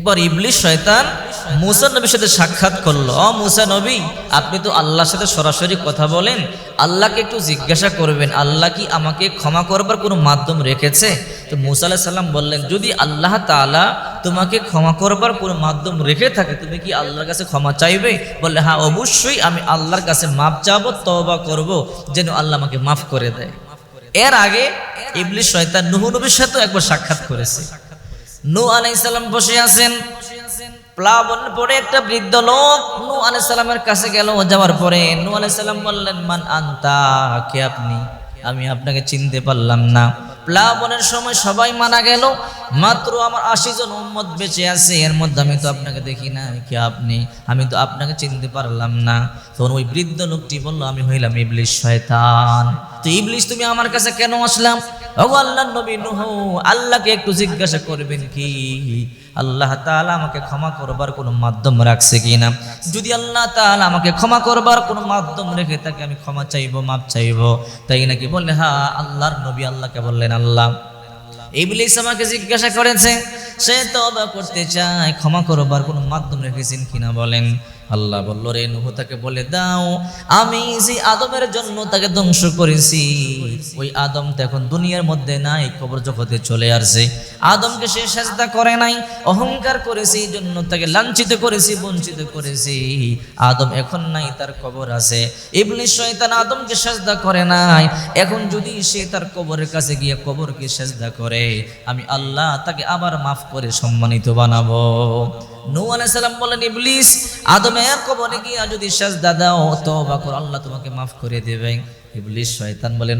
একবার ইবলিশ শয়তান মুসা নবীর সাথে সাক্ষাৎ করল। অ মুসা নবী, আপনি তো আল্লাহর সাথে সরাসরি কথা বলেন। আল্লাহকে একটু জিজ্ঞাসা করবেন, আল্লাহ কি আমাকে ক্ষমা করবার কোনো মাধ্যম রেখেছে? তো মুসা আলাহ সাল্লাম বললেন, যদি আল্লাহ তাআলা তোমাকে ক্ষমা করবার কোনো মাধ্যম রেখে থাকে, তুমি কি আল্লাহর কাছে ক্ষমা চাইবে? বললে হ্যাঁ অবশ্যই আমি আল্লাহর কাছে মাপ চাবো তবা করব, যেন আল্লাহ আমাকে মাফ করে দেয়। এর আগে ইবলিশ শয়তান নুহ নবীর সাথেও একবার সাক্ষাৎ করেছে। নু আলাইসাল্লাম বসে আছেন। প্লাবন পরে একটা বৃদ্ধ লোক নু আলাইসাল্লামের কাছে গেল যাওয়ার পরে নু আলাইসাল্লাম বললেন, মান আন্তা? কে আপনি? আমি আপনাকে চিনতে পারলাম না। প্লাবনের সময় সবাই মারা গেল। মাত্র আমার আশি জন উম্মত বেঁচে আছে। এর মধ্যে আমি তো আপনাকে দেখি না কে আপনি? আমি তো আপনাকে চিনতে পারলাম না। তখন ওই বৃদ্ধ লোকটি বলল, আমি হইলাম ইবলিশ শয়তান। তো ইবলিশ, তুমি আমার কাছে কেন আসলাম? ওগো আল্লাহ নবী নুহ, আল্লাহকে একটু জিজ্ঞাসা করবেন কি? আল্লাহ তাআলা আমাকে ক্ষমা করবার কোনো মাধ্যম রাখছে কিনা? যদি আল্লাহ তাআলা আমাকে ক্ষমা করবার কোনো মাধ্যম রেখে থাকে আমি ক্ষমা চাইব মাপ চাইব, তাই নাকি বললে হ্যাঁ আল্লাহর নবী আল্লাহকে বললেন আল্লাহ। ইবলিস আমাকে জিজ্ঞাসা করেছে সে তবা করতে চায়, ক্ষমা করবার কোনো মাধ্যম রেখেছেন কিনা বলেন? আল্লাহ বলল, রে নুহ, তাকে বলে দাও, আমি যে আদমের জন্য তাকে ধ্বংস করেছি, ওই আদম তো এখন দুনিয়ার মধ্যে নাই, কবর জগতে চলে আসছে। আদমকে সে সাজদা করে নাই, অহংকার করেছি এই জন্য তাকে লাঞ্ছিত করেছি, বঞ্চিত করেছি। আদম এখন নাই, তার কবর আছে। ইবলিস শয়তান আদমকে সাজদা করে নাই, এখন যদি সে তার কবরের কাছে গিয়ে কবরকে সাজদা করে, আমি আল্লাহ তাকে আবার মাফ করে সম্মানিত বানাবো। বলেন কর, আল্লাহ তোমাকে মাফ করে দেবে। শয়তান বলে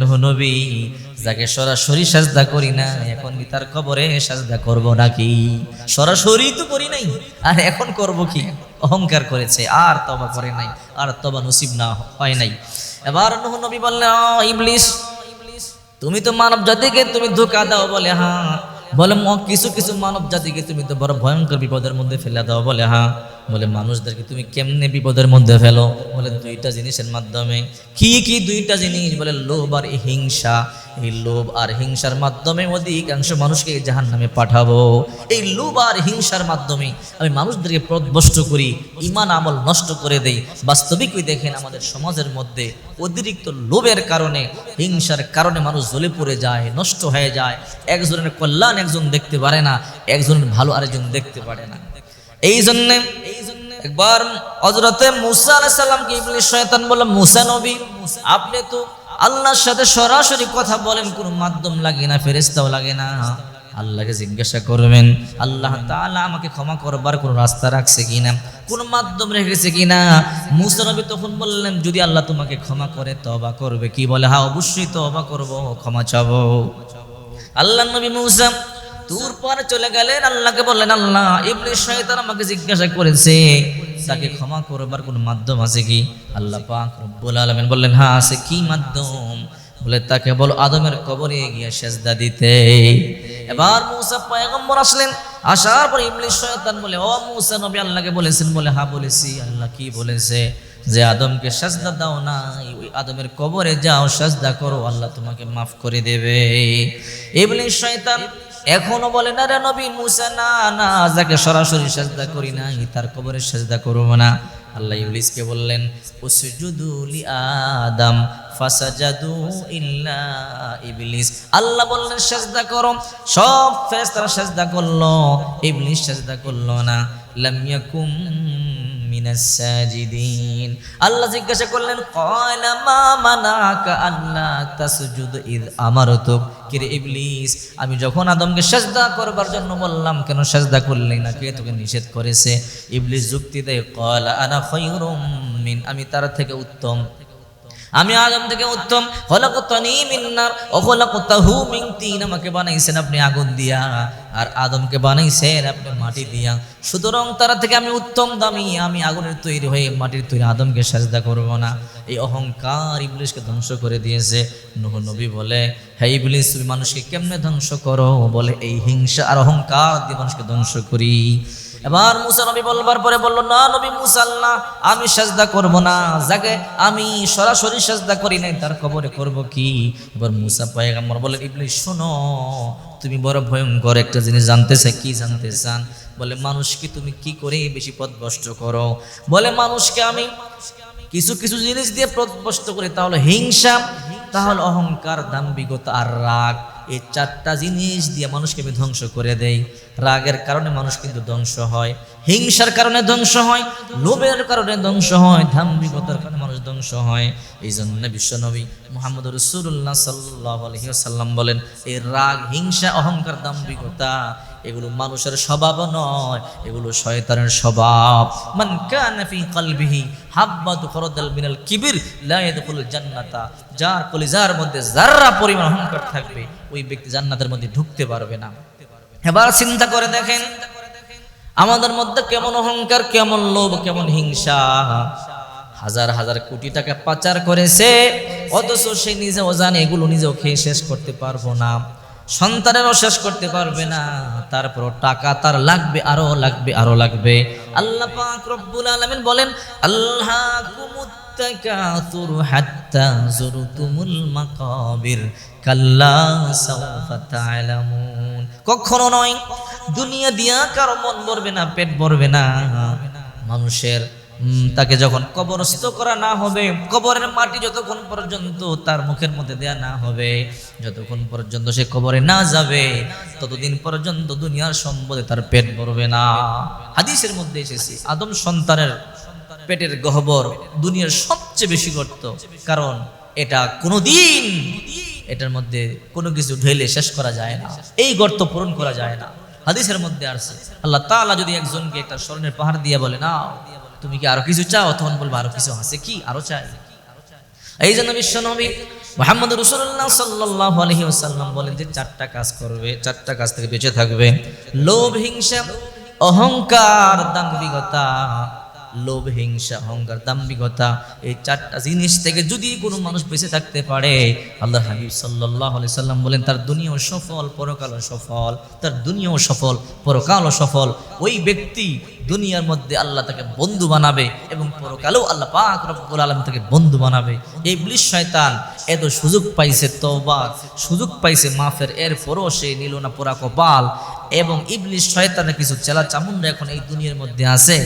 যাকে সরাসরি এখন কি তার সরাসরি তো করি নাই, আর এখন করব কি? অহংকার করেছে, আর তবা করে নাই, আর তবা নসিব না হয় নাই। এবার নূহ নবী বললেন "ও ইবলিস, তুমি তো মানব জাতিকে তুমি ধোকা দাও বলে হ্যাঁ বলে কিছু কিছু মানব জাতিকে তুমি তো বড় ভয়ঙ্কর বিপদের মধ্যে ফেলে দাও, বলে হ্যাঁ। বলে, মানুষদেরকে তুমি কেমনে বিপদের মধ্যে ফেলো? বলে, দুইটা জিনিসের মাধ্যমে। কি কি দুইটা জিনিস? বলে, লোভ আর হিংসা। এই লোভ আর হিংসার মাধ্যমে অধিকাংশ মানুষকে জাহান নামে পাঠাবো। এই লোভ আর হিংসার মাধ্যমে আমি মানুষদেরকে পথভ্রষ্ট করি ইমান আমল নষ্ট করে দেই। বাস্তবিকই দেখেন, আমাদের সমাজের মধ্যে অতিরিক্ত লোভের কারণে, হিংসার কারণে মানুষ জ্বলে পড়ে যায়, নষ্ট হয়ে যায়। একজনের কল্যাণ একজন দেখতে পারে না, একজনের ভালো আরেকজন দেখতে পারে না। এই জন্যে একবার হজরতে মুসা আলাইহিস সালামকে ইবলিস শয়তান বলল, মুসা নবী, আপনি তো আল্লাহর সাথে সরাসরি কথা বলেন, কোনো মাধ্যম লাগে না ফেরেস্তাও লাগে না। আল্লাহকে জিজ্ঞাসা করবেন, আল্লাহ তাআলা আমাকে ক্ষমা করবার কোনো রাস্তা রাখছে কিনা, কোনো মাধ্যম রেখেছে কিনা? মুসা নবী তখন বললেন, যদি আল্লাহ তোমাকে ক্ষমা করে তবা করবে। কি বলে? হ্যাঁ অবশ্যই তবা করব, ক্ষমা চাবো। আল্লাহ নবী মুসা দূর পরে চলে গেলেন, আল্লাহকে বললেন, আল্লাহ ইবলিস শয়তান আমাকে জিজ্ঞাসা করেছে, তাকে ক্ষমা করবার কোনো মাধ্যম আছে কি? আল্লাহ পাক রব্বুল আলামিন বললেন হ্যাঁ আছে। কি মাধ্যম? বলে তাকে বলো, আদমের কবরে গিয়ে সেজদা দিতে। এবার মুসা পয়গম্বর আসলেন, আসার পর ইবলিস শয়তান বলে, ও মুসা নবী, আল্লাহকে বলেছেন? বলে হ্যাঁ বলেছি। আল্লাহ কি বলেছে? যে আদমকে সাজদা দাও না ওই আদমের কবরে যাও, সাজদা করো, আল্লাহ তোমাকে মাফ করে দেবে। ইবলিস শয়তান এখনও বলে, না রে নবী মুসা, না না, যাকে সরাসরি সাজদা করি না তার কবরে সাজদা করব না। আল্লাহ ইবলিসকে বললেন, উসজুদু লি আদম, ফাসাজাদু ইল্লা ইবলিস। আল্লাহ বললেন, সাজদা করো। সব ফেরেশতারা সাজদা করল, ইবলিস সাজদা করল না। লাম ইয়াকুম মিনাস সাজিদিন আল্লাহ জিজ্ঞাসা করলেন, কয়লা মা মানাকা আল্লাহ তাসজুদ ইদ আমারতুক? কিরে ইবলিস, আমি যখন আদমকে সাজদা করবার জন্য বললাম, কেন সাজদা করলি না? কে তোকে নিষেধ করেছে? ইবলিস যুক্তি দেয়, কয়লা আনা খৈরুম মিন, আমি তার থেকে উত্তম। আমি আদম থেকে উত্তম। মিন তিন। আমাকে বানাইছেন আপনি আগুন দিয়া, আর আদমকে বানাইছেন আপনি মাটি দিয়া। সুতরাং তারা থেকে আমি উত্তম দামি, আমি আগুনের তৈরি হয়ে মাটির তৈরি আদমকে সাজদা করব না। এই অহংকার ইবলিশকে ধ্বংস করে দিয়েছে। নূহ নবী বলে হ্যাঁ ইবলিশ, তুমি মানুষকে কেমনে ধ্বংস করো? বলে, এই হিংসা আর অহংকার দিয়ে মানুষকে ধ্বংস করি। এবার মুসা নবী বলবার পরে বলল, না নবী মুসা আল্লাহ, আমি সাজদা করব না। যাকে আমি সরাসরি সাজদা করি নাই, তার কবরে করব কি? এবার মুসা পয়গাম্বর বলেন ইবলিস, শোনো, তুমি বড় ভয়ঙ্কর একটা জিনিস জানতে চাই, কি জানতে চান? বলে, মানুষকে তুমি কি করে বেশি পথভ্রষ্ট করো? বলে, মানুষকে আমি কিছু কিছু জিনিস দিয়ে পথভ্রষ্ট করি, তাহলে হিংসা, তাহলে অহংকার, দাম্ভিকতা আর রাগ। এই চারটা জিনিস দিয়ে মানুষকে আমি ধ্বংস করে দেই। রাগের কারণে মানুষ কিন্তু ধ্বংস হয়, হিংসার কারণে ধ্বংস হয়, লোভের কারণে ধ্বংস হয় ধাম্ভিকতার কারণে মানুষ ধ্বংস হয়। এই জন্য বিশ্বনবী মোহাম্মদ রসুল্লাহ সাল্লাহ আলহিহাসাল্লাম বলেন, এই রাগ, হিংসা, অহংকার দাম্ভিকতা এগুলো মানুষের স্বভাব নয়, এগুলো শয়তানের স্বভাব। মান কানা ফি কলবিহি হাব্বাতু খরদাল মিনাল কিবির লা ইয়াদখুল জান্নাতা। যার কলিজার মধ্যে যাররা পরিমাণ অহংকার থাকবে ওই ব্যক্তি জান্নাতের মধ্যে ঢুকতে পারবে না। এবার চিন্তা করে দেখেন, আমাদের মধ্যে কেমন অহংকার, কেমন লোভ, কেমন হিংসা। হাজার হাজার কোটি টাকা পাচার করেছে, অথচ সে নিজেও জানে এগুলো নিজেও খেয়ে শেষ করতে পারব না, সন্তানেরও শেষ করতে পারবে না তারপর টাকা তার লাগবে আরও লাগবে আরও লাগবে। আল্লাহ পাক বলেন, আল্লাহ التكاثر حتى زرتم المقابر كلا سوف تعلمون কখনো নয় দুনিয়া দিয়া কারো মন ভরবে না পেট ভরবে না মানুষের উম, তাকে যখন কবরস্থ করা না হবে কবরের মাটি যতক্ষণ পর্যন্ত তার মুখের মধ্যে দেয়া না হবে যতক্ষণ পর্যন্ত সে কবরে না যাবে ততদিন পর্যন্ত দুনিয়ার সম্বন্ধে তার পেট ভরবে না হাদিসের মধ্যে এসেছে আদম সন্তানের পেটের গহ্বর দুনিয়ার সবচেয়ে বেশি গর্ত। কারণ এটা কোনোদিন এটার মধ্যে কোনো কিছু ঢেলে শেষ করা যায় না। এই গর্ত পূরণ করা যায় না। হাদিসের মধ্যে আসছে, আল্লাহ তাআলা যদি একজনকে একটা স্বর্ণের পাহাড় দিয়ে বলে না তুমি কি আরও কিছু চাও? তখন বলব, আরও কিছু আছে কি? আরও চাই। এই জন্য বিশ্ব নবী মোহাম্মদ রসুল্লাহ সাল্লাহ আলহি ওসাল্লাম বলেন যে, চারটা কাজ করবে, চারটা কাজ থেকে বেঁচে থাকবে। লোভ, হিংসা, অহংকার, দাম্ভিকতা লোভ, হিংসা, অহংকার, দাম্ভিকতা, এই চারটা জিনিস থেকে যদি কোনো মানুষ বেঁচে থাকতে পারে আল্লাহ হাবিব সাল্লাহ আলি সাল্লাম বলেন, তার দুনিয়াও সফল, পরকালও সফল, তার দুনিয়াও সফল, পরকালও সফল। ওই ব্যক্তি দুনিয়ার মধ্যে আল্লাহ তাকে বন্ধু বানাবে এবং পরকালেও আল্লাহ পাক রব্বুল আলম তাকে বন্ধু বানাবে। এই ব্লিশ শয়তান এত সুযোগ পাইছে, তওবা, সুযোগ পাইছে, মাফের, এরপরও সে নিল না পোড়া কপাল এবং ইবলিশ শয়তানের কিছু চেলা চামুন্ডা এখন এই দুনিয়ার মধ্যে আছে।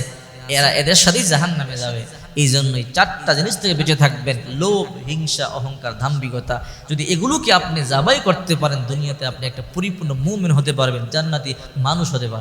এরা এদের সাথেই জাহান নামে যাবে। এই জন্যই চারটা জিনিস থেকে বেঁচে থাকবেন। লোভ, হিংসা, অহংকার ধাম্বিকতা যদি এগুলোকে আপনি জাবাই করতে পারেন, দুনিয়াতে আপনি একটা পরিপূর্ণ মুভমেন্ট হতে পারবেন, জান্নাতি মানুষ হতে পারবেন।